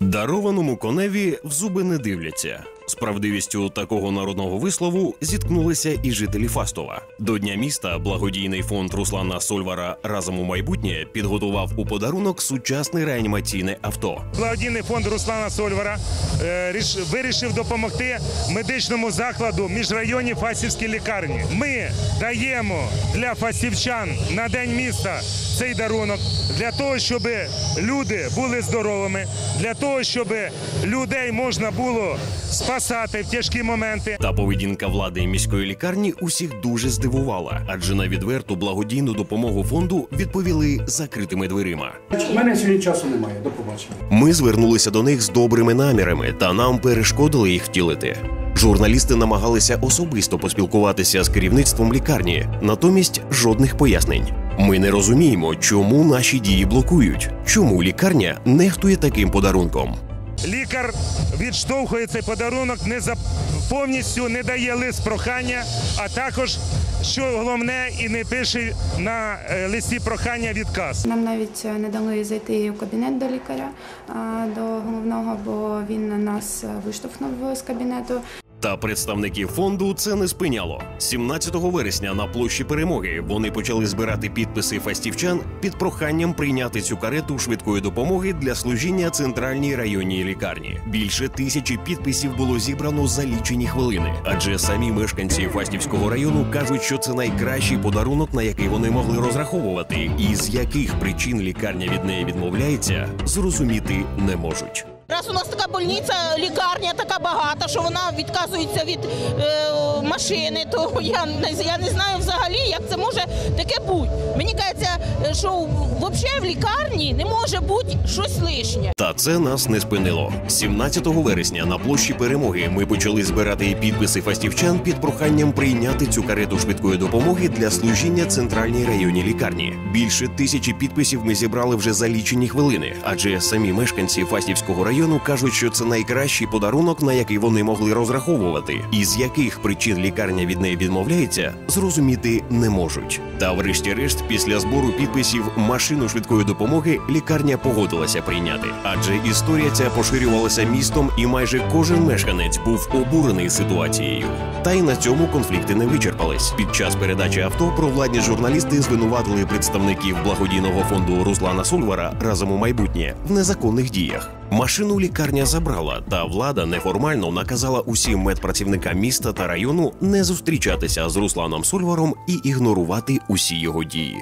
Дарованому коневі в зуби не дивляться. З правдивістю такого народного вислову зіткнулися і жителі Фастова. До дня міста благодійний фонд Руслана Сольвара разом у майбутнє підготував у подарунок сучасне реанімаційне авто. Благодійний фонд Руслана Сольвара е, ріш- вирішив допомогти медичному закладу міжрайонній Фасівській лікарні. Ми даємо для фасівчан на день міста цей дарунок для того, щоб люди були здоровими, для того, щоб людей можна було спасати в тяжкі моменти. Та поведінка влади міської лікарні усіх дуже здивувала, адже на відверту благодійну допомогу фонду відповіли закритими дверима. У мене сьогодні часу немає. До побачення. Ми звернулися до них з добрими намірами, та нам перешкодили їх втілити. Журналісти намагалися особисто поспілкуватися з керівництвом лікарні, натомість жодних пояснень. Ми не розуміємо, чому наші дії блокують, чому лікарня нехтує таким подарунком. Лікар відштовхує цей подарунок, не за повністю не дає лист прохання, а також що головне, і не пише на е, листі прохання відказ. Нам навіть е, не дали зайти в кабінет до лікаря до головного, бо він нас е, виштовхнув з кабінету. Та представників фонду це не спиняло. 17 вересня на площі перемоги вони почали збирати підписи фастівчан під проханням прийняти цю карету швидкої допомоги для служіння центральній районній лікарні. Більше тисячі підписів було зібрано за лічені хвилини, адже самі мешканці Фастівського району кажуть, що це найкращий подарунок, на який вони могли розраховувати, і з яких причин лікарня від неї відмовляється, зрозуміти не можуть. Раз у нас така больниця, лікарня така багата, що вона відказується від е, машини, то я я не знаю взагалі, як це може таке бути. Мені кажеться, що взагалі в лікарні не може бути щось лишнє. Та це нас не спинило. 17 вересня на площі перемоги ми почали збирати підписи фастівчан під проханням прийняти цю карету швидкої допомоги для служіння центральній районній лікарні. Більше тисячі підписів ми зібрали вже за лічені хвилини, адже самі мешканці Фастівського району кажуть, що це найкращий подарунок, на який вони могли розраховувати, і з яких причин лікарня від неї відмовляється, зрозуміти не можуть. Та, врешті-решт, після збору підписів машину швидкої допомоги лікарня погодилася прийняти, адже історія ця поширювалася містом, і майже кожен мешканець був обурений ситуацією. Та й на цьому конфлікти не вичерпались. Під час передачі авто провладні журналісти звинуватили представників благодійного фонду Руслана Сольвара разом у майбутнє в незаконних діях. Машину лікарня забрала, та влада неформально наказала усім медпрацівникам міста та району не зустрічатися з Русланом Сульваром і ігнорувати усі його дії.